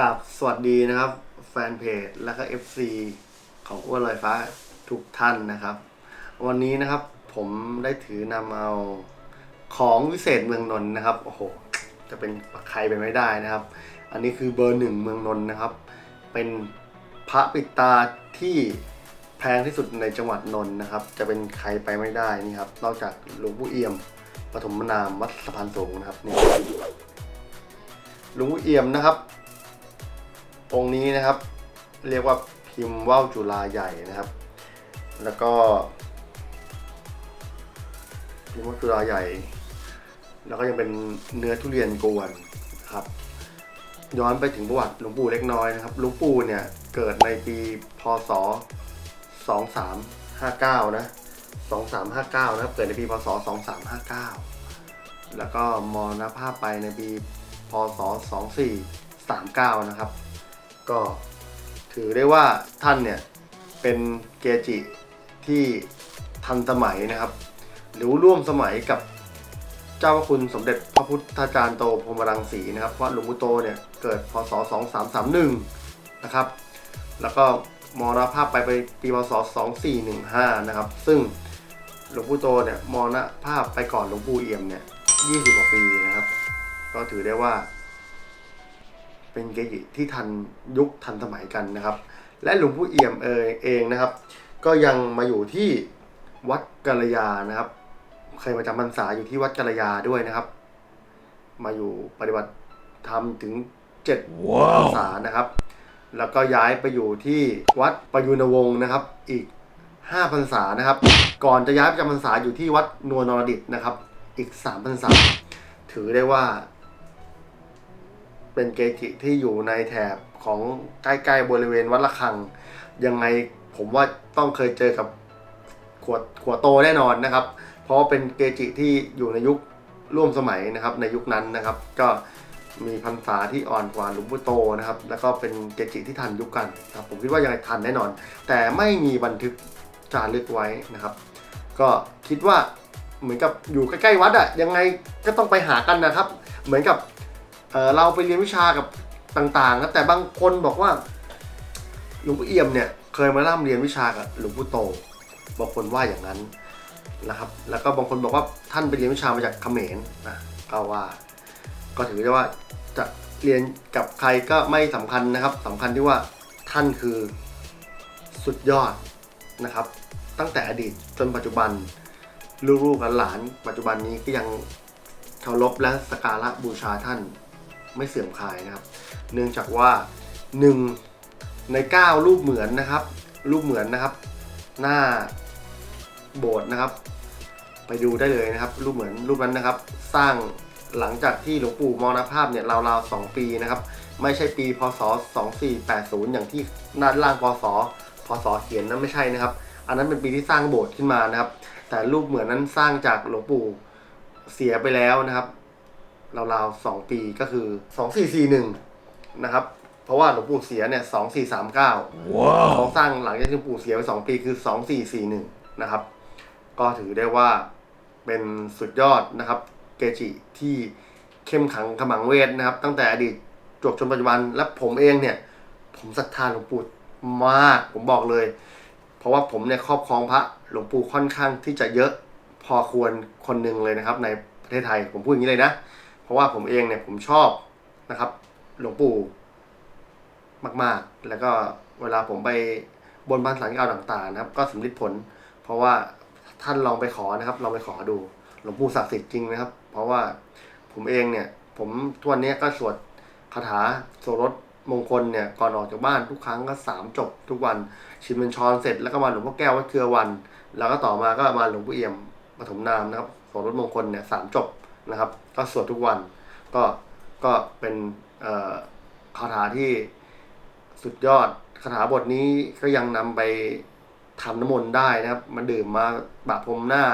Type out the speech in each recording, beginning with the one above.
กับสวัสดีนะครับ แฟนเพจและก็ FC ของอ้วนลอยฟ้าทุกท่านนะครับ วันนี้นะครับผมได้ถือนำเอาของวิเศษเมืองนนท์นะครับ โอ้โห จะเป็นใครไปไม่ได้นะครับ อันนี้คือเบอร์หนึ่งเมืองนนท์นะครับ เป็นพระปิดตาที่แพงที่สุดในจังหวัดนนท์นะครับ จะเป็นใครไปไม่ได้นี่ครับ นอกจากหลวงปู่เอี่ยมปฐมนามวัดสะพานสูงนะครับนี่หลวงปู่เอี่ยมนะครับ องค์นี้นะครับ เรียกว่าพิมพ์ว่าวจุฬาใหญ่นะครับ แล้วก็ พิมพ์ว่าวจุฬาใหญ่ แล้วก็ยังเป็นเนื้อทุเรียนกวนครับ ย้อนไปถึงประวัติหลวงปู่เล็กน้อยนะครับหลวงปู่เนี่ยเกิดในปีพศ 2359 นะ 2359 นะครับ เกิดในปีพศ 2359 แล้วก็มรณภาพไปในปีพศ 2439 นะครับ ก็ถือได้ว่าท่านเนี่ยเป็นเกจิที่ทันสมัยนะครับ หรือร่วมสมัยกับเจ้าพระคุณสมเด็จพระพุทธาจารย์โตพรมรังสีนะครับเพราะหลวงปู่โตเนี่ยเกิดพศ 2331 นะครับ แล้วก็มรณภาพไปไปปีพศ 2415 นะครับ ซึ่งหลวงปู่โตเนี่ยมรณภาพไปก่อนหลวงปู่เอี่ยมเนี่ย 20 กว่าปีนะครับ ก็ถือได้ว่า เป็นเกจิที่ทันยุคทันสมัยกันนะครับ และหลวงปู่เอี่ยมเอยเองนะครับ ก็ยังมาอยู่ที่วัดกัลยานะครับ เคยมาจำพรรษาอยู่ที่วัดกัลยาด้วยนะครับ มาอยู่ปฏิบัติธรรมถึงเจ็ดพรรษานะครับ แล้วก็ย้ายไปอยู่ที่วัดประยุนวงศ์นะครับ อีกห้าพรรษานะครับ ก่อนจะย้ายไปจำพรรษาอยู่ที่วัดนวลนรดิตนะครับ อีกสามพรรษา ถือได้ว่า เป็นเกจิที่อยู่ในแถบของใกล้ๆบริเวณวัดระฆัง ยังไงผมว่าต้องเคยเจอกับขวดขวดโตแน่นอนนะครับ เพราะเป็นเกจิที่อยู่ในยุคร่วมสมัยนะครับ ในยุคนั้นนะครับ ก็มีพรรษาที่อ่อนกว่าหลวงปู่โตนะครับ แล้วก็เป็นเกจิที่ทันยุคกันนะครับ ผมคิดว่ายังไงทันแน่นอน แต่ไม่มีบันทึกจารึกไว้นะครับ ก็คิดว่าเหมือนกับอยู่ใกล้ๆวัดอะยังไงก็ต้องไปหากันนะครับ เหมือนกับ เอ่อเราไปเรียนวิชากับต่างๆนะแต่บางคนบอกว่าหลวงปู่เอี่ยมเนี่ยเคยมาร่ำเรียนวิชากับหลวงปู่โตบางคนว่าอย่างนั้นนะครับ แล้วก็บางคนบอกว่าท่านไปเรียนวิชามาจากเขมรนะก็ว่า ก็ถือได้ว่าจะเรียนกับใครก็ไม่สำคัญนะครับสำคัญที่ว่าท่านคือสุดยอดนะครับ ตั้งแต่อดีตจนปัจจุบันลูกๆหลานปัจจุบันนี้ก็ยังเคารพและสักการะบูชาท่าน ไม่เสื่อมคลายนะครับ เนื่องจากว่าหนึ่งในเก้ารูปเหมือนนะครับ รูปเหมือนนะครับ หน้าโบสถ์นะครับ ไปดูได้เลยนะครับ รูปเหมือนรูปนั้นนะครับ สร้างหลังจากที่หลวงปู่มรณภาพเนี่ยราวๆสองปีนะครับ ไม่ใช่ปีพศ 2480 อย่างที่หน้าล่างพศพศเขียนนั้นไม่ใช่นะครับ อันนั้นเป็นปีที่สร้างโบสถ์ขึ้นมานะครับ แต่รูปเหมือนนั้นสร้างจากหลวงปู่เสียไปแล้วนะครับ ราวๆสองปีก็คือ2441นะครับ เพราะว่าหลวงปู่เสียเนี่ย2439ว้าวเขาสร้างหลังจากที่หลวงปู่เสียไปสองปีคือ2441นะครับ ก็ถือได้ว่าเป็นสุดยอดนะครับ เกจิที่เข้มขังขมังเวทนะครับ ตั้งแต่อดีตจวบจนปัจจุบันและผมเองเนี่ย ผมศรัทธาหลวงปู่มากผมบอกเลย เพราะว่าผมเนี่ยครอบครองพระหลวงปู่ค่อนข้างที่จะเยอะพอควรคนหนึ่งเลยนะครับ ในประเทศไทยผมพูดอย่างนี้เลยนะ เพราะว่าผมเองเนี่ยผมชอบนะครับ หลวงปู่มาก ๆ แล้วก็เวลาผมไปบนบานสารกล่าวต่างๆนะครับ ก็สำลิดผล เพราะว่าท่านลองไปขอนะครับลองไปขอดู หลวงปู่ศักดิ์สิทธิ์จริงนะครับ เพราะว่าผมเองเนี่ย ผมทุกวันนี้ก็สวดคาถาโสรถมงคลเนี่ยก่อนออกจากบ้านทุกครั้งก็สามจบทุกวันชิมเป็นชรเสร็จแล้วก็มาหลวงพ่อแก้ววัดเครือวัน แล้วก็ต่อมาก็มาหลวงพ่อเอี่ยมปฐมนามนะครับโสรถมงคลเนี่ยสามจบ นะครับ ก็สวดทุกวัน ก็ก็เป็นเอ่อคาถาที่สุดยอดคาถาบทนี้ก็ยังนำไปทำน้ำมนต์ได้นะครับมันดื่มมาบะพรมหน้า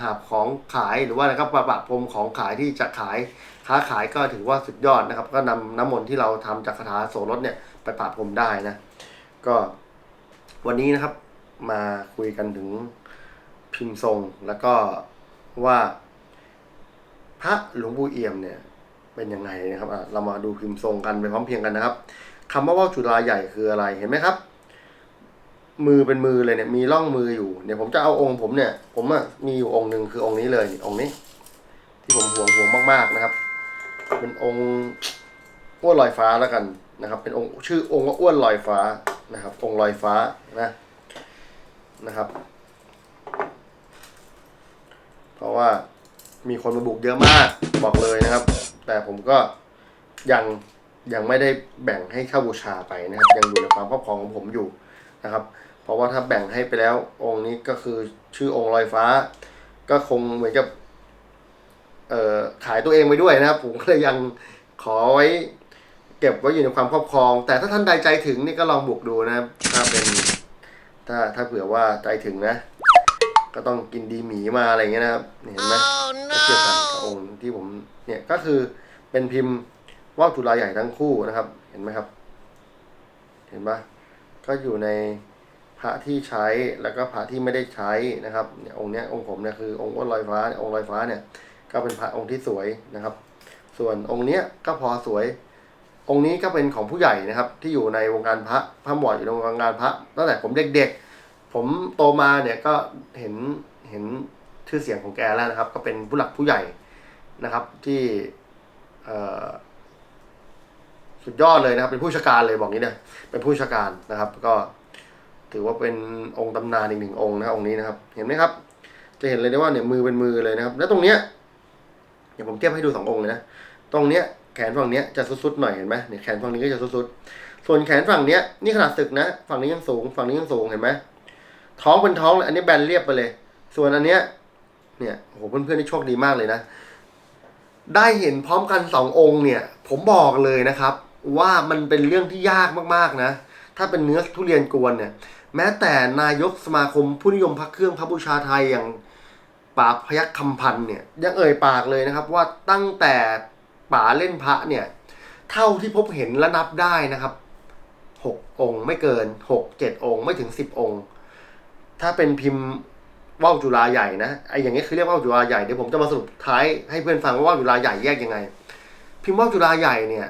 หาบของขายหรือว่าอะไรก็บะพรมของขายที่จะขายค้าขายก็ถือว่าสุดยอดนะครับ ก็นำน้ำมนต์ที่เราทำจากคาถาโสรถเนี่ยไปปะพรมได้นะ ก็วันนี้นะครับมาคุยกันถึงพิมพ์ทรงแล้วก็ว่า พระหลวงปู่เอี่ยมเนี่ยเป็นยังไงนะครับเรามาดูพิมพ์ทรงกันไปพร้อมเพียงกันนะครับคำว่าว่าวจุฬาใหญ่คืออะไรเห็นไหมครับ มือเป็นมือเลยเนี่ยมีร่องมืออยู่เดี๋ยผมจะเอาองค์ผมเนี่ย ผมอะมีอยู่องค์หนึ่งคือองค์นี้เลยนี่องค์นี้ ที่ผมห่วงห่วงมากๆนะครับ เป็นองค์อ้วนลอยฟ้าแล้วกันนะครับ เป็นองค์ชื่อองค์ว่าอ้วนลอยฟ้านะครับ องค์ลอยฟ้านะนะครับ เพราะว่า มีคนมาบุกเยอะมากบอกเลยนะครับ แต่ผมก็ยังยังไม่ได้แบ่งให้เช่าบูชาไปนะครับ ยังอยู่ในความครอบครองของผมอยู่นะครับ เพราะว่าถ้าแบ่งให้ไปแล้วองค์นี้ก็คือชื่อองค์ลอยฟ้า ก็คงเหมือนกับเอ่อขายตัวเองไปด้วยนะครับ ผมก็เลยยังขอไว้เก็บไว้อยู่ในความครอบครอง แต่ถ้าท่านใดใจถึงนี่ก็ลองบุกดูนะครับ ถ้าเป็นถ้าถ้าเผื่อว่าใจถึงนะ ก็ต้องกินดีหมีมาอะไรเงี้ยนะครับนี่เห็นไหมก็เทียบกันกับองค์ที่ผมเนี่ยก็คือเป็นพิมพ์ว่าวจุฬาใหญ่ทั้งคู่นะครับ เห็นไหมครับ เห็นปะก็อยู่ในพระที่ใช้แล้วก็พระที่ไม่ได้ใช้นะครับเนี่ยองค์เนี้ยองค์ผมเนี่ยคือองค์อ้วนลอยฟ้าเนี่ยองค์ลอยฟ้าเนี่ย ก็เป็นพระองค์ที่สวยนะครับ ส่วนองค์เนี้ยก็พอสวย องค์นี้ก็เป็นของผู้ใหญ่นะครับ ที่อยู่ในวงการพระพระหมอดอยู่ในวงการพระตั้งแต่ผมเด็กๆ ผมโตมาเนี่ยก็เห็นเห็นชื่อเสียงของแกแล้วนะครับ ก็เป็นผู้หลักผู้ใหญ่นะครับที่สุดยอดเลยนะครับ เป็นผู้ราชการเลยบอกงี้เนะเป็นผู้ราชการนะครับ ก็ถือว่าเป็นองค์ตำนานอีกหนึ่งองค์นะองค์นี้นะครับ เห็นไหมครับ จะเห็นเลยได้ว่าเนี่ยมือเป็นมือเลยนะครับ แล้วตรงเนี้ยเดี๋ยวผมเทียบให้ดูสององค์เลยนะตรงเนี้ยแขนฝั่งเนี้ยจะสุดๆหน่อยเห็นไหมเนี่ยแขนฝั่งนี้ก็จะสุดๆส่วนแขนฝั่งเนี้ยนี่ขนาดตึกนะ ฝั่งนี้ยังสูง ฝั่งนี้ยังสูงเห็นไหม ท้องเป็นท้องเลยอันนี้แบนเรียบไปเลย ส่วนอันเนี้ย เนี่ยโหเพื่อนๆที่โชคดีมากเลยนะ ได้เห็นพร้อมกันสององค์เนี่ย ผมบอกเลยนะครับ ว่ามันเป็นเรื่องที่ยากมากๆนะ ถ้าเป็นเนื้อทุเรียนกวนเนี่ย แม้แต่นายกสมาคมผู้นิยมพระเครื่องพระบูชาไทยอย่างป๋าพยัคฆ์คำพันเนี่ยยังเอ่ยปากเลยนะครับ ว่าตั้งแต่ป๋าเล่นพระเนี่ย เท่าที่พบเห็นและนับได้นะครับหกองค์ไม่เกินหกเจ็ดองค์ไม่ถึงสิบองค์ ถ้าเป็นพิมพ์ว่าวจุฬาใหญ่นะไออย่างนี้คือเรียกว่าวจุฬาใหญ่เดี๋ยวผมจะมาสรุปท้ายให้เพื่อนฟังว่าว่าวจุฬาใหญ่แยกยังไง พิมพ์ว่าวจุฬาใหญ่เนี่ย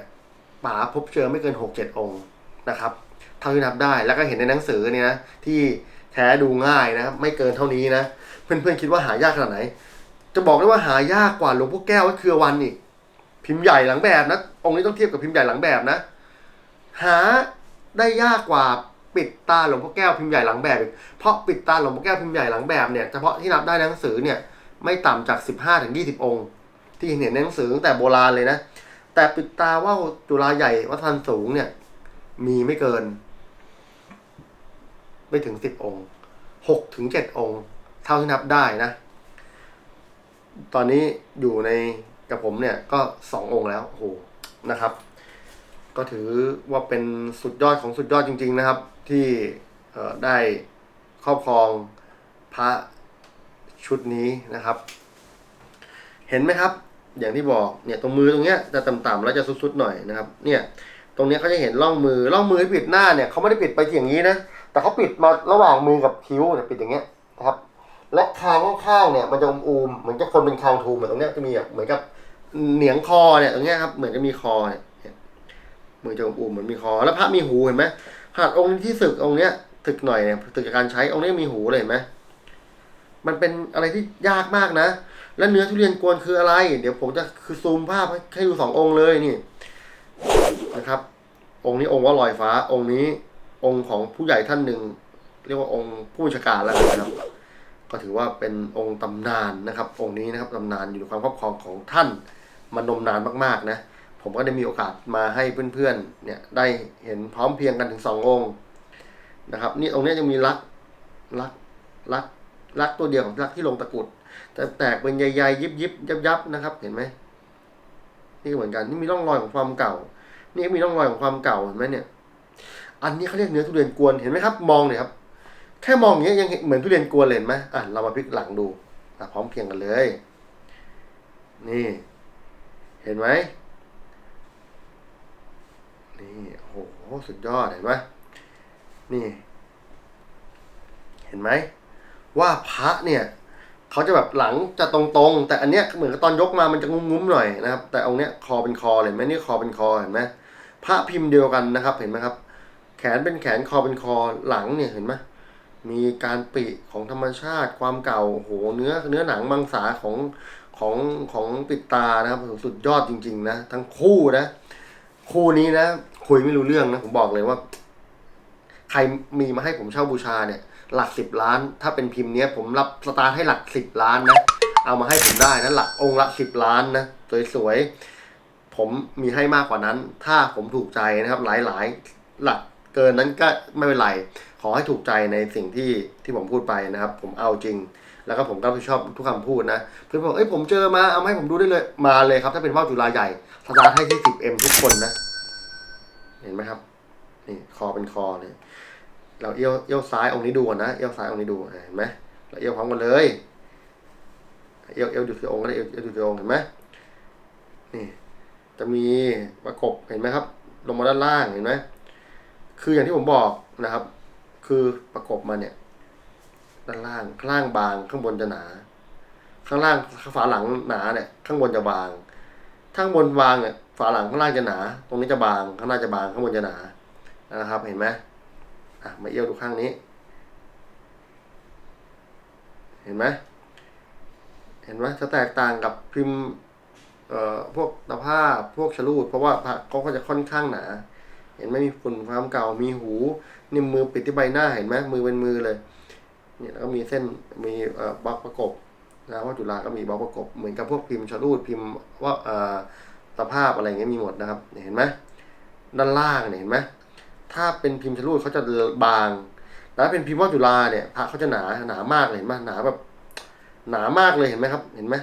ป๋าพบเจอไม่เกินหกเจ็ดองค์นะครับเท่าที่นับได้แล้วก็เห็นในหนังสือเนี่ยนะที่แท้ดูง่ายนะครับไม่เกินเท่านี้นะเพื่อนๆคิดว่าหายากขนาดไหน จะบอกได้ว่าหายากกว่าหลวงพ่อแก้ววัดเครือวันอีกพิมพ์ใหญ่หลังแบบนะองค์นี้ต้องเทียบกับพิมพ์ใหญ่หลังแบบนะ หาได้ยากกว่า ปิดตาหลวงพ่อแก้วพิมพ์ใหญ่หลังแบบอีกเพราะปิดตาหลวงพ่อแก้วพิมพ์ใหญ่หลังแบบเนี่ยเฉพาะที่นับได้ในหนังสือเนี่ยไม่ต่ำจากสิบห้าถึงยี่สิบองค์ ที่เห็นในหนังสือตั้งแต่โบราณเลยนะ แต่ปิดตาว่าวจุฬาใหญ่วัดทันสูงเนี่ย มีไม่เกิน ไม่ถึงสิบองค์หกถึงเจ็ดองค์ เท่าที่นับได้นะ ตอนนี้อยู่ในกับผมเนี่ยก็สององค์แล้วโอ้โหนะครับ ก็ถือว่าเป็นสุดยอดของสุดยอดจริง ๆ นะครับ ที่ได้ครอบครองพระชุดนี้นะครับ เห็นไหมครับ อย่างที่บอกเนี่ยตรงมือตรงเนี้ยจะต่ำๆแล้วจะสุดๆหน่อยนะครับ เนี่ยตรงเนี้ยเขาจะเห็นร่องมือร่องมือที่ปิดหน้าเนี่ยเขาไม่ได้ปิดไปอย่างนี้นะแต่เขาปิดมาระหว่างมือกับคิ้วเนี่ยปิดอย่างเงี้ยนะครับ และคางข้างๆเนี่ยมันจะอูมๆเหมือนกับคนเป็นคางทูมเหมือนตรงเนี้ยจะมีแบบเหมือนกับเหนียงคอเนี่ยตรงเนี้ยครับเหมือนจะมีคอเนี่ยเหมือนจะอูมเหมือนมีคอแล้วพระมีหูเห็นไหม หาดองค์ที่ศึกองค์เนี้ยศึกหน่อยเนี่ยศึกจากการใช้องค์นี้มีหูเลยเห็นไหมมันเป็นอะไรที่ยากมากนะ แล้วเนื้อทุเรียนกวนคืออะไร เดี๋ยวผมจะคือซูมภาพให้ดูสององค์เลยนี่นะครับ องค์นี้องค์ว่าลอยฟ้า องค์นี้องค์ของผู้ใหญ่ท่านหนึ่ง เรียกว่าองค์ผู้บัญชาการแล้วนนะครับ ก็ถือว่าเป็นองค์ตำนานนะครับ องค์นี้นะครับตำนานอยู่ในความครอบครองของท่านมานมนานมากๆนะ ผมก็ได้มีโอกาสมาให้เพื่อนๆเนี่ยได้เห็นพร้อมเพียงกันถึงสององค์นะครับ นี่องค์นี้ยังมีลักลักลักลักตัวเดียวของลักที่ลงตะกุดแต่แตกเป็นใหญ่ๆยิบยิบยับยับนะครับ เห็นไหมนี่ก็เหมือนกันนี่มีร่องรอยของความเก่า นี่มีร่องรอยของความเก่าเห็นไหมเนี่ย อันนี้เขาเรียกเนื้อทุเรียนกวนเห็นไหมครับ มองเลยครับ แค่มองอย่างเงี้ยยังเห็นเหมือนทุเรียนกวนเลยเห็นไหมอะเรามาพลิกหลังดูอะพร้อมเพียงกันเลย นี่ เห็นไหม นี่โหสุดยอดเห็นไหมนี่ เห็นไหม ว่าพระเนี่ยเขาจะแบบหลังจะตรงๆ แต่อันเนี้ยเหมือนกับตอนยกมามันจะงุ้มๆหน่อยนะครับ แต่องเนี้ยคอเป็นคอเลยเห็นไหมนี่คอเป็นคอเห็นไหมพระพิมพ์เดียวกันนะครับ เห็นไหมครับ แขนเป็นแขนคอเป็นคอหลังเนี่ยเห็นไหมมีการปิของธรรมชาติความเก่าโอ้โหเนื้อเนื้อหนังมังสาของของของปิดตานะครับสุดยอดจริง ๆ นะ ทั้งคู่นะ คู่นี้นะ คุยไม่รู้เรื่องนะผมบอกเลยว่า ใครมีมาให้ผมเช่าบูชาเนี่ย หลักสิบล้าน ถ้าเป็นพิมพ์เนี้ย ผมรับสตาร์ทให้หลักสิบล้านนะเอามาให้ผมได้นะหลักองค์ละสิบล้านนะสวยๆผมมีให้มากกว่านั้น ถ้าผมถูกใจนะครับ หลายๆ หลักเกินนั้นก็ไม่เป็นไร ขอให้ถูกใจในสิ่งที่ที่ผมพูดไปนะครับ ผมเอาจริง แล้วก็ผมก็รับผิดชอบทุกคำพูดนะเพื่อนบอกเอ้ยผมเจอมาเอามาให้ผมดูได้เลยมาเลยครับ ถ้าเป็นว่าวจุฬาใหญ่สตาร์ทให้ที่สิบเอ็มทุกคนนะ เห็นไหมครับ นี่คอเป็นคอเลย เราเอี้ยวเอี้ยวซ้ายองค์นี้ดูนะ เอี้ยวซ้ายองค์นี้ดู เห็นไหมเราเอี้ยวพร้อมกันเลย เอี้ยวเอี้ยวดูที่องค์ก็ได้เอี้ยเอี้ยวดูที่องค์เห็นไหมนี่จะมีประกบเห็นไหมครับ ลงมาด้านล่างเห็นไหมคืออย่างที่ผมบอกนะครับ คือประกบมาเนี่ยด้านล่างข้างล่างบางข้างบนจะหนา ข้างล่างฝาหลังหนาเนี่ย ข้างบนจะบาง ข้างบนบางเนี่ยฝาหลังข้างล่างจะหนา ตรงนี้จะบางข้างหน้าจะบางข้างบนจะหนานะครับ เห็นไหมอะมาเอี้ยวดูข้างนี้ เห็นไหมเห็นไหมจะแตกต่างกับพิมพ์เอ่อพวกตะภาพพวกฉลูด เพราะว่าพระเขาก็จะค่อนข้างหนา เห็นไหมมีฝุ่นความเก่ามีหูนี่มือปิดที่ใบหน้าเห็นไหมมือเป็นมือเลยเนี่ยแล้วก็มีเส้นมีเอ่อบล็อกประกบ นะว่าจุฬาก็มีบล็อกประกบเหมือนกับพวกพิมพ์ฉลูดพิมพ์ว่าเอ่อตะภาพอะไรเงี้ยมีหมดนะครับเห็นไหมด้านล่างเนี่ยเห็นไหมถ้าเป็นพิมพ์ชลูดเขาจะบางแต่ถ้าเป็นพิมพ์ว่าจุฬาเนี่ยพระเขาจะหนาหนามากเลยเห็นไหมหนาแบบหนามากเลยเห็นไหมครับ เห็นไหม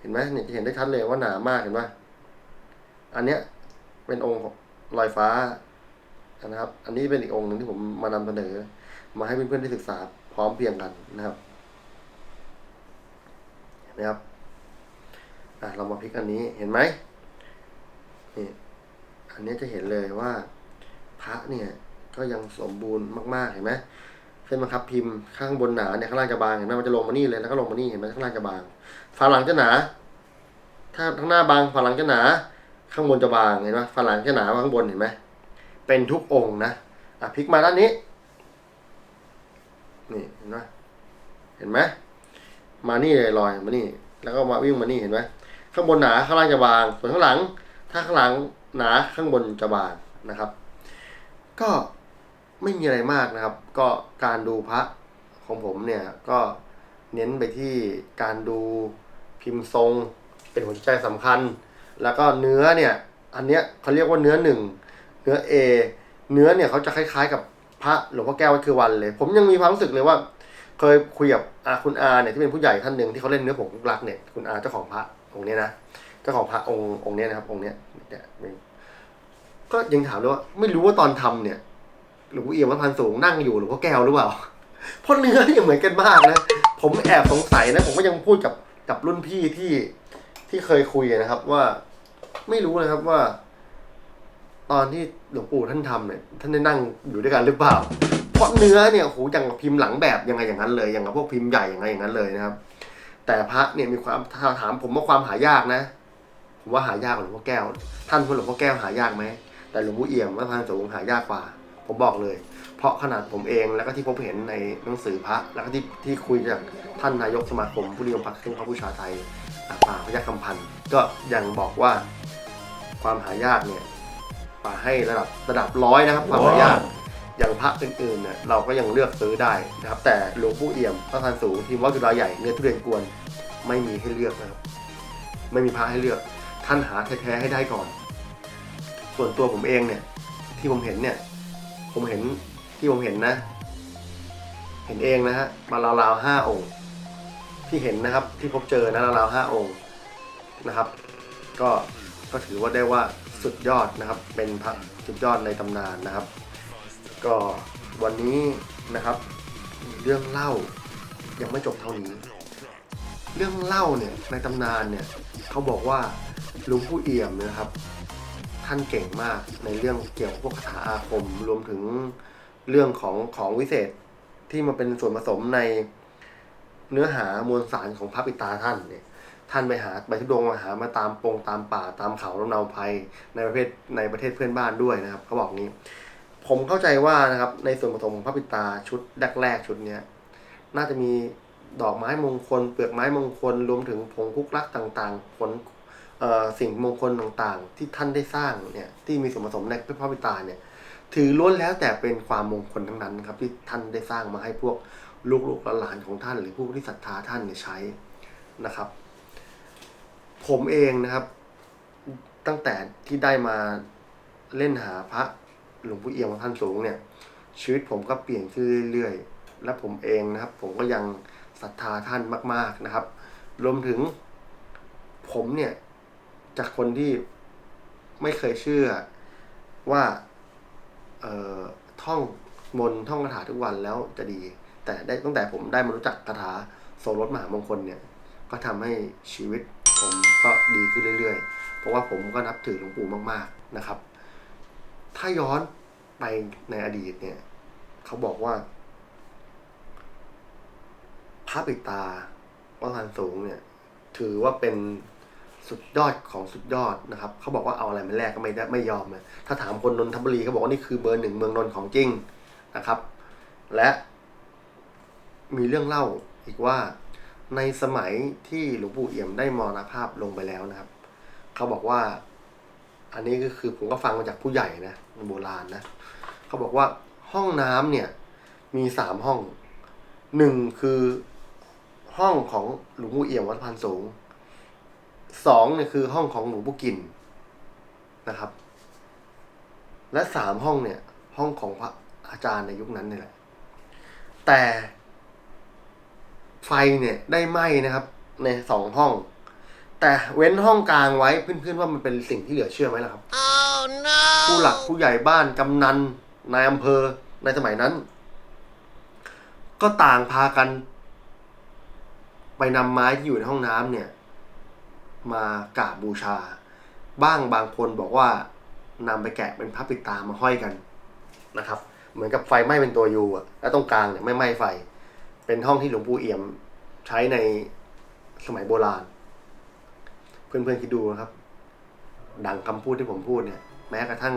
เห็นไหมเนี่ยจะเห็นได้ชัดเลยว่าหนามากเห็นไหมอันเนี้ยเป็นองค์ลอยฟ้านะครับ อันนี้เป็นอีกองค์หนึ่งที่ผมมานำเสนอ มาให้เพื่อนๆได้ศึกษาพร้อมเพียงกันนะครับ นไหมครับอะเรามาพลิกอันนี้เห็นไหมนี่อันนี้จะเห็นเลยว่าพระเนี่ยก็ยังสมบูรณ์มากๆเห็นไหมเส้นบังคับพิมพ์ข้างบนหนาเนี่ยข้างล่างจะบางเห็นไหมมันจะลงมานี่เลยแล้วก็ลงมานี่เห็นไหมข้างล่างจะบางฝาหลังจะหนา ถ้าข้างหน้าบางฝาหลังจะหนา ข้างบนจะบางเห็นไหมฝาหลังจะหนาข้างบนเห็นไหมเป็นทุกองค์นะอะพลิกมาด้านนี้ นี่เห็นไหมเห็นไหม มานี่เลยลอยมานี่ แล้วก็มาวิ่งมานี่เห็นไหมข้างบนหนาข้างล่างจะบาง ส่วนข้างหลัง ถ้าข้างหลังหนาข้างบนจะบางนะครับ ก็ไม่มีอะไรมากนะครับ ก็การดูพระของผมเนี่ยก็เน้นไปที่การดูพิมพ์ทรงเป็นหัวใจสำคัญ แล้วก็เนื้อเนี่ย อันเนี้ยเขาเรียกว่าเนื้อหนึ่งเนื้อ A เนื้อเนี่ยเขาจะคล้ายๆ กับพระหลวงพ่อแก้ววัดคือวันเลย ผมยังมีความรู้สึกเลยว่า เคยคุยกับอาคุณอาเนี่ยที่เป็นผู้ใหญ่ท่านหนึ่งที่เขาเล่นเนื้อผงลูกรักเนี่ยคุณอาเจ้าของพระองค์เนี้ยนะเจ้าของพระองค์องค์เนี้ยนะครับ องค์เนี้ยเนี่ยก็ยังถามเลยว่า ไม่รู้ว่าตอนทำเนี่ยหลวงพ่อเอี่ยมวัดพันสูงนั่งอยู่หลวงพ่อแก้วหรือเปล่าเพราะเนื้อเนี่ยเหมือนกันมากนะผมแอบสงสัยนะ ผมก็ยังพูดกับกับรุ่นพี่ที่ที่เคยคุยนะครับ ว่าไม่รู้นะครับว่า ตอนที่หลวงปู่ท่านทำเนี่ยท่านได้นั่งอยู่ด้วยกันหรือเปล่า เพราะเนื้อเนี่ยโหอย่างพิมพ์หลังแบบยังไงอย่างนั้นเลย อย่างกับพวกพิมพ์ใหญ่อย่างไงอย่างนั้นเลยนะครับ แต่พระเนี่ยมีความถ้าถามผมว่าความหายากนะ ผมว่าหายากกว่าหลวงพ่อแก้ว ท่านพูดหลวงพ่อแก้วหายากไหม แต่หลวงพ่อเอี่ยมวัดพันสูงหายากกว่า ผมบอกเลย เพราะขนาดผมเองแล้วก็ที่พบเห็นในหนังสือพระ แล้วก็ที่ที่คุยจากท่านนายกสมาคมผู้นิยมพระเครื่องพระบูชาไทยป่าพยัคฆ์คำพันธ์ก็ยังบอกว่าความหายากเนี่ยป่าให้ระดับระดับร้อยนะครับ ความหายาก อย่างพระอื่นๆเนี่ยเราก็ยังเลือกซื้อได้นะครับ แต่หลวงปู่เอี่ยมพระทานสูงทีมวัดจุฬาใหญ่เนื้อทุเรียนกวนไม่มีให้เลือกนะครับ ไม่มีพระให้เลือก ท่านหาแท้ๆให้ได้ก่อน ส่วนตัวผมเองเนี่ย ที่ผมเห็นเนี่ย ผมเห็นที่ผมเห็นนะ เห็นเองนะฮะมาราวๆห้าองค์ที่เห็นนะครับที่พบเจอนะราวๆห้าองค์นะครับ ก็ก็ถือว่าได้ว่าสุดยอดนะครับ เป็นพระสุดยอดในตำนานนะครับ ก็วันนี้นะครับเรื่องเล่ายังไม่จบเท่านี้ เรื่องเล่าเนี่ยในตำนานเนี่ยเขาบอกว่าลวงปู่เอี่ยมนะครับ ท่านเก่งมากในเรื่องเกี่ยวกับพวกคาถาอาคมรวมถึงเรื่องของของวิเศษที่มาเป็นส่วนผสมในเนื้อหามวลสารของพระปิตาท่านเนี่ยท่านไปหาไปทุดงมาหามาตามปงตามป่าตามเขาลำเนาภัยในประเทศในประเทศเพื่อนบ้านด้วยนะครับเขาบอกงี้ ผมเข้าใจว่านะครับ ในส่วนผสมของพระปิตาชุดแรกๆชุดเนี้ยน่าจะมีดอกไม้มงคล เปลือกไม้มงคลรวมถึงผงคุกลักต่างๆ ผลสิ่งมงคลต่างๆ ที่ท่านได้สร้างเนี่ยที่มีส่วนผสมในพระปิตาเนี่ย ถือล้วนแล้วแต่เป็นความมงคลทั้งนั้นครับที่ท่านได้สร้างมาให้พวกลูกๆหลานของท่าน หรือผู้ที่ศรัทธาท่านเนี่ยใช้นะครับ ผมเองนะครับ ตั้งแต่ที่ได้มาเล่นหาพระ หลวงปู่เอี่ยมของท่านสูงเนี่ย ชีวิตผมก็เปลี่ยนขึ้นเรื่อยๆ และผมเองนะครับ ผมก็ยังศรัทธาท่านมาก ๆนะครับ รวมถึงผมเนี่ย จากคนที่ไม่เคยเชื่อว่าเอ่อท่องมนท่องคาถาทุกวันแล้วจะดี แต่ได้ตั้งแต่ผมได้มารู้จักคาถาโสรถมหามงคลเนี่ย ก็ทำให้ชีวิตผมก็ดีขึ้นเรื่อยๆ เพราะว่าผมก็นับถือหลวงปู่มากๆนะครับ ถ้าย้อนไปในอดีตเนี่ย เขาบอกว่าพระปิตาวัดพานสูงเนี่ย ถือว่าเป็นสุดยอดของสุดยอดนะครับ เขาบอกว่าเอาอะไรมาแลกก็ไม่ได้ไม่ยอมเลยถ้าถามคนนนทบุรีเขาบอกว่านี่คือเบอร์หนึ่งเมืองนนท์ของจริงนะครับ และมีเรื่องเล่าอีกว่าในสมัยที่หลวงปู่เอี่ยมได้มรณภาพลงไปแล้วนะครับ เขาบอกว่า อันนี้ก็คือผมก็ฟังมาจากผู้ใหญ่นะโบราณนะเขาบอกว่าห้องน้ำเนี่ยมีสามห้องหนึ่งคือห้องของหลวงปู่เอี่ยมวัดพันสูงสองเนี่ยคือห้องของหลวงปู่กินนะครับ และสามห้องเนี่ย ห้องของพระอาจารย์ในยุคนั้นนี่แหละ แต่ไฟเนี่ยได้ไหม้นะครับ ในสองห้อง แต่เว้นห้องกลางไว้เพื่อนๆว่ามันเป็นสิ่งที่เหลือเชื่อไหมล่ะครับ Oh no! ผู้หลักผู้ใหญ่บ้านกำนันนายอำเภอในสมัยนั้น ก็ต่างพากัน ไปนำไม้ที่อยู่ในห้องน้ำเนี่ย มากราบบูชา บ้างบางคนบอกว่านำไปแกะเป็นพระปิดตามาห้อยกันนะครับ เหมือนกับไฟไหม้เป็นตัวยูอะแล้วตรงกลางเนี่ยไม่ไหม้ไฟ เป็นห้องที่หลวงปู่เอี่ยมใช้ในสมัยโบราณ เพื่อนๆคิดดูนะครับ ดังคำพูดที่ผมพูดเนี่ย แม้กระทั่ง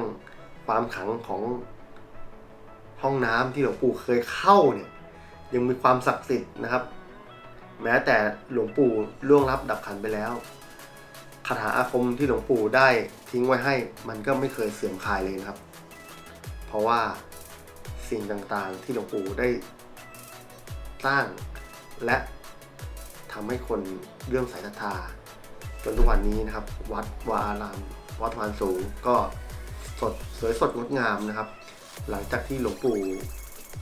ความขังของห้องน้ำที่หลวงปู่เคยเข้าเนี่ย ยังมีความศักดิ์สิทธิ์นะครับ แม้แต่หลวงปู่ล่วงลับดับขันไปแล้วคาถาอาคมที่หลวงปู่ได้ทิ้งไว้ให้ มันก็ไม่เคยเสื่อมคลายเลยนะครับ เพราะว่าสิ่งต่างๆที่หลวงปู่ได้สร้างและทำให้คนเรื่องสายศรัทธา จนทุกวันนี้นะครับ วัดวาอารามวัดทานสูงก็สดสวยสดงดงามนะครับ หลังจากที่หลวงปู่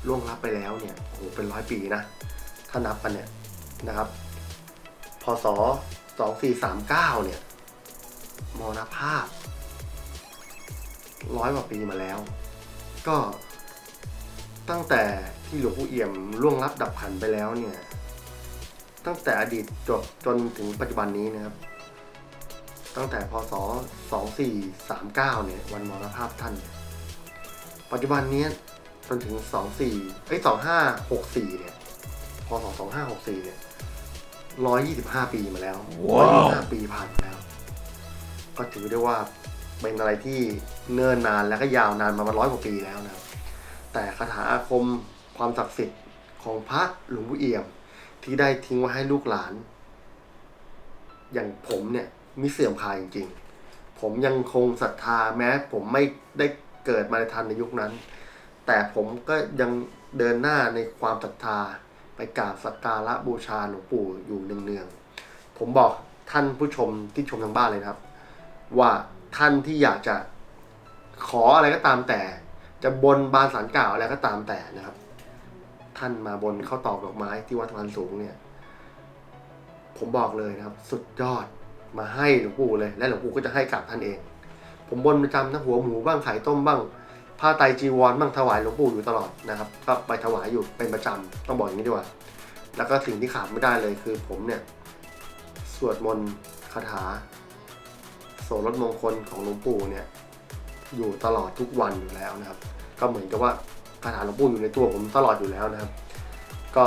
ล่วงลับไปแล้วเนี่ยโอ้โหเป็นร้อยปีนะ ถ้านับกันเนี่ยนะครับพศ2439 เนี่ยมรณภาพร้อยกว่าปีมาแล้ว ก็ตั้งแต่ที่หลวงปู่เอี่ยมล่วงลับดับขันไปแล้วเนี่ย ตั้งแต่อดีตจบจนถึงปัจจุบันนี้นะครับ ตั้งแต่พศ 2439 เนี่ย วันมรณภาพท่านเนี่ยปัจจุบันเนี้ยจนถึง 24 เอ้ย 2564 เนี่ย พศ 2564 เนี่ย 125 ปีมาแล้วว้าว125 ปีผ่านมาแล้ว ก็ถือได้ว่าเป็นอะไรที่เนิ่นนานและก็ยาวนานมามาร้อยกว่าปีแล้วนะครับแต่คาถาอาคมความศักดิ์สิทธิ์ของพระหลวงปู่เอี่ยม ที่ได้ทิ้งไว้ให้ลูกหลาน อย่างผมเนี่ย มิเสื่อมคลายจริง ๆ ผมยังคงศรัทธาแม้ ผมไม่ได้เกิดมาในทันในยุคนั้น แต่ผมก็ยังเดินหน้าในความศรัทธาไปกราบสักการะบูชาหลวงปู่อยู่เนืองๆ ผมบอกท่านผู้ชมที่ชมทางบ้านเลยนะครับ ว่าท่านที่อยากจะขออะไรก็ตามแต่ จะบนบานสารกล่าวอะไรก็ตามแต่นะครับ ท่านมาบนเข้าตอกดอกไม้ที่วัดทานสูงเนี่ย ผมบอกเลยนะครับ สุดยอด มาให้หลวงปู่เลย และหลวงปู่ก็จะให้กลับท่านเอง ผมบนประจำนะหัวหมูบ้างไข่ต้มบ้างผ้าไตจีวรบ้างถวายหลวงปู่อยู่ตลอดนะครับก็ไปถวายอยู่เป็นประจำต้องบอกอย่างนี้ดีกว่า แล้วก็สิ่งที่ขาดไม่ได้เลยคือผมเนี่ยสวดมนต์คาถา โสรถมงคลของหลวงปู่เนี่ยอยู่ตลอดทุกวันอยู่แล้วนะครับ ก็เหมือนกับว่าคาถาหลวงปู่อยู่ในตัวผมตลอดอยู่แล้วนะครับ ก็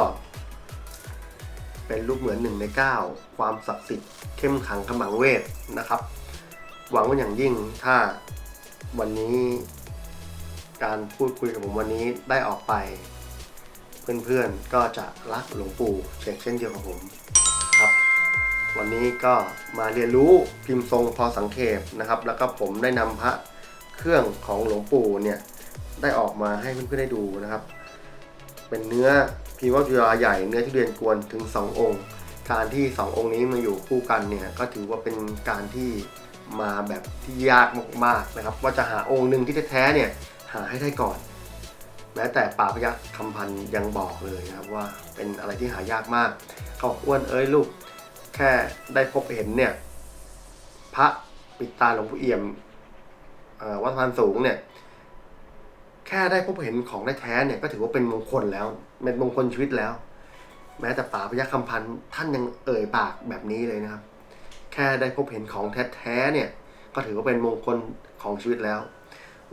เป็นลูกเหมือนหนึ่งในเก้าความศักดิ์สิทธิ์เข้มขังขมังเวทนะครับ หวังว่าอย่างยิ่งถ้าวันนี้ การพูดคุยกับผมวันนี้ได้ออกไป เพื่อนๆก็จะรักหลวงปู่เช่นเช่นเดียวกับผมครับ วันนี้ก็มาเรียนรู้พิมพ์ทรงพอสังเขปนะครับ แล้วก็ผมได้นำพระเครื่องของหลวงปู่เนี่ยได้ออกมาให้เพื่อนๆได้ดูนะครับ เป็นเนื้อ พิมพ์วัตถุราใหญ่เนื้อทุเรียนกวนถึง 2 องค์ การที่ 2 องค์นี้มาอยู่คู่กันเนี่ยก็ถือว่าเป็นการที่มาแบบที่ยากมากๆนะครับ ว่าจะหาองค์หนึ่งที่แท้ๆเนี่ยหาให้ได้ก่อน แม้แต่ป่าพยัคฆ์คำพันยังบอกเลยนะครับว่าเป็นอะไรที่หายากมาก เขาอ้วนเอ้ยลูกแค่ได้พบเห็นเนี่ยพระปิดตาหลวงปู่เอี่ยมวัดพานสูงเนี่ยแค่ได้พบเห็นของได้แท้เนี่ยก็ถือว่าเป็นมงคลแล้ว เป็นมงคลชีวิตแล้ว แม้แต่ป่าพยัคฆ์คำพันธ์ท่านยังเอ่ยปากแบบนี้เลยนะครับ แค่ได้พบเห็นของแท้ๆเนี่ย ก็ถือว่าเป็นมงคลของชีวิตแล้ว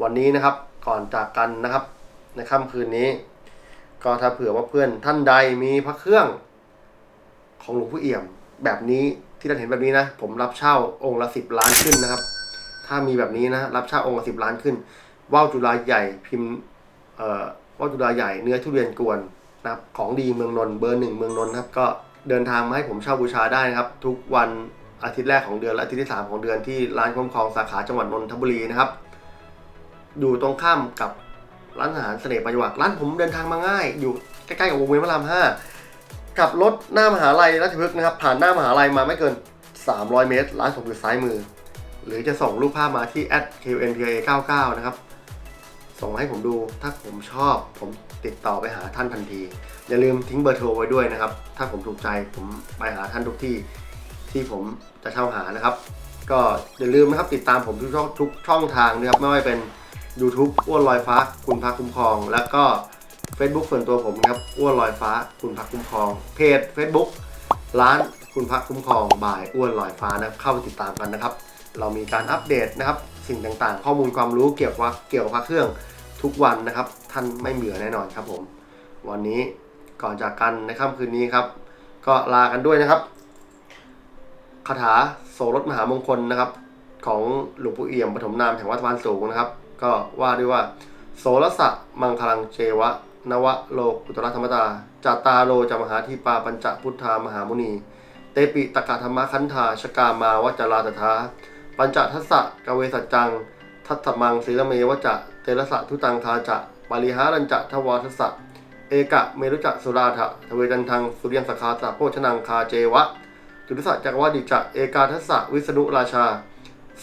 วันนี้นะครับก่อนจากกันนะครับ ในค่ำคืนนี้ ก็ถ้าเผื่อว่าเพื่อนท่านใดมีพระเครื่องของหลวงพ่อเอี่ยม แบบนี้ที่เราเห็นแบบนี้นะ ผมรับเช่าองค์ละสิบล้านขึ้นนะครับ ถ้ามีแบบนี้นะ รับเช่าองค์ละสิบล้านขึ้นว่าวจุฬาใหญ่พิมพ์เอ่อ ว่าจุฬาใหญ่เนื้อทุเรียนกวนนะครับของดีเมืองนนท์เบอร์หนึ่งเมืองนนท์ครับก็เดินทางมาให้ผมเช่าบูชาได้นะครับ ทุกวันอาทิตย์แรกของเดือนและอาทิตย์ที่สามของเดือนที่ร้านคุ้มครองสาขาจังหวัดนนทบุรีนะครับ อยู่ตรงข้ามกับร้านอาหารเสน่ห์ปัญญวักร้านผมเดินทางมาง่าย อยู่ใกล้ๆกับวงเวียนพระรามห้าขับรถหน้ามหาลัยราชพฤกษ์นะครับ ผ่านหน้ามหาลัยมาไม่เกิน 300 เมตร ร้านผมอยู่ซ้ายมือ หรือจะส่งรูปภาพมาที่ @qnpa99 นะครับ ส่งมาให้ผมดู ถ้าผมชอบผมติดต่อไปหาท่านทันที อย่าลืมทิ้งเบอร์โทรไว้ด้วยนะครับ ถ้าผมถูกใจผมไปหาท่านทุกที่ที่ผมจะเช่าหานะครับ ก็อย่าลืมนะครับติดตามผมทุกช่องทุกช่องทางนะครับไม่ว่าจะเป็น YouTube อ้วนลอยฟ้าคุณพระคุ้มครอง แล้วก็ Facebook ส่วนตัวผมนะครับอ้วนลอยฟ้าคุณพักคุ้มครอง เพจ Facebook ร้านคุณพักคุ้มครองบ่ายอ้วนลอยฟ้านะเข้าไปติดตามกันนะครับ เรามีการอัปเดตนะครับ สิ่งต่างๆ ข้อมูลความรู้เกี่ยวกับเกี่ยวกับพระเครื่องทุกวันนะครับ ท่านไม่เบื่อแน่นอนครับผม วันนี้ก่อนจากกันในค่ำคืนนี้ครับ ก็ลากันด้วยนะครับคาถาโสรถมหามงคลนะครับ ของหลวงปู่เอี่ยมปฐมนามแห่งวัดวานสูงนะครับ ก็ว่าด้วยว่า โสรสะมังคลังเจวะ นวะโลกุตระธรรมตาจาตาโลจามหาทีปาปัญจพุทธามหามุนี เตปิตกะธรรมคันธาชกามาวจาราตถา ปัญจทัสสะกเวสัจจัง ทัตมังศีลเมวจะ เตระสะทุตังคาจะปาริหารัญจะทวาทัสสะ เอกะเมรุจะสุราถะทเวจันทังสุริยันสคาตะโพชนังคาเจวะ จุลสะจักรวดิจะเอกาทัสสะวิษณุราชา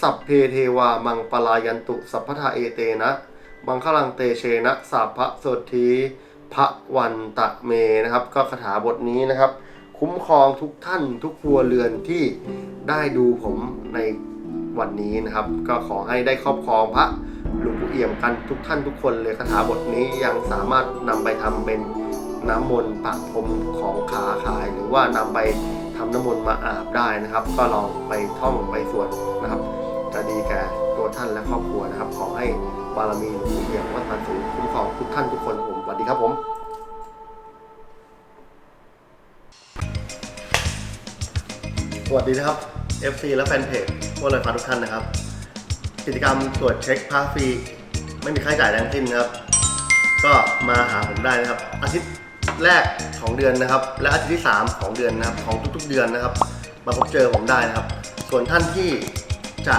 สัพเพเทวามังปลายันตุ สัพพทาเอเตนะ มังคลังเตเชนะสัพพะโสทีพระวันตะเมนะครับ ก็คาถาบทนี้นะครับ คุ้มครองทุกท่านทุกครัวเรือนที่ได้ดูผมใน วันนี้นะครับ ก็ขอให้ได้ครอบครองพระหลวงปู่เอี่ยมกันทุกท่านทุกคนเลยคาถาบทนี้ยังสามารถนำไปทำเป็นน้ำมนต์ปะพรมของขาขาย หรือว่านำไปทำน้ำมนต์มาอาบได้นะครับ ก็ลองไปท่องไปสวดนะครับ จะดีแก่ตัวท่านและครอบครัวนะครับ ขอให้บารมีหลวงปู่เอี่ยมวัดพานสูงคุ้มครองทุกท่านทุกคนผมสวัสดีครับผมสวัสดีนะครับ FC และแฟนเพจว่าเลยฟ้าทุกท่านนะครับ กิจกรรมตรวจเช็คพาฟรี ไม่มีค่าใช้จ่ายแรงสิ้นนะครับ ก็มาหาผมได้นะครับ อาทิตย์แรกของเดือนนะครับ และอาทิตย์ที่ 3 ของเดือนนะครับ ของทุกๆเดือนนะครับ มาพบเจอผมได้นะครับ ส่วนท่านที่จะ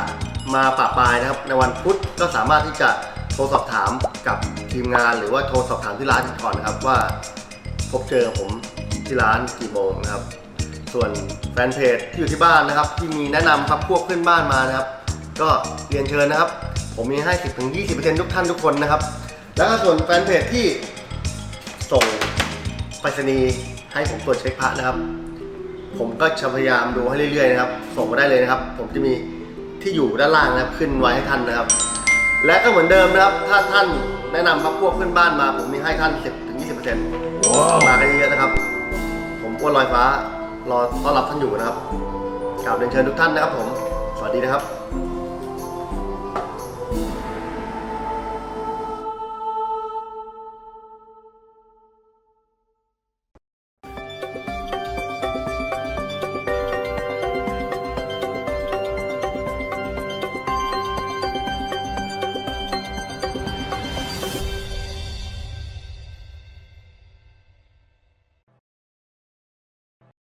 มาปะปายนะครับ ในวันพุธก็สามารถที่จะโทรสอบถามกับทีมงาน หรือว่าโทรสอบถามที่ร้านก่อนนะครับว่าพบเจอผมที่ร้านกี่โมงนะครับ ส่วนแฟนเพจที่อยู่ที่บ้านนะครับ ที่มีแนะนำครับพวกเพื่อนบ้านมานะครับ ก็เรียนเชิญนะครับ ผมมีให้ 10ถึง20%ทุกท่านทุกคนนะครับ แล้วก็ส่วนแฟนเพจที่ส่งไปรษณีย์ให้ผมตรวจเช็คพระนะครับ ผมก็จะพยายามดูให้เรื่อยๆนะครับ ส่งมาได้เลยนะครับ ผมจะมีที่อยู่ด้านล่างนะครับขึ้นไว้ให้ท่านนะครับ และก็เหมือนเดิมนะครับ ถ้าท่านแนะนำพักพวกเพื่อนบ้านมา ผมมีให้ท่าน 10ถึง20%มากันเยอะๆนะครับ ผมอ้วนลอยฟ้า รอต้อนรับท่านอยู่นะครับกราบเรียนเชิญทุกท่านนะครับผม สวัสดีนะครับ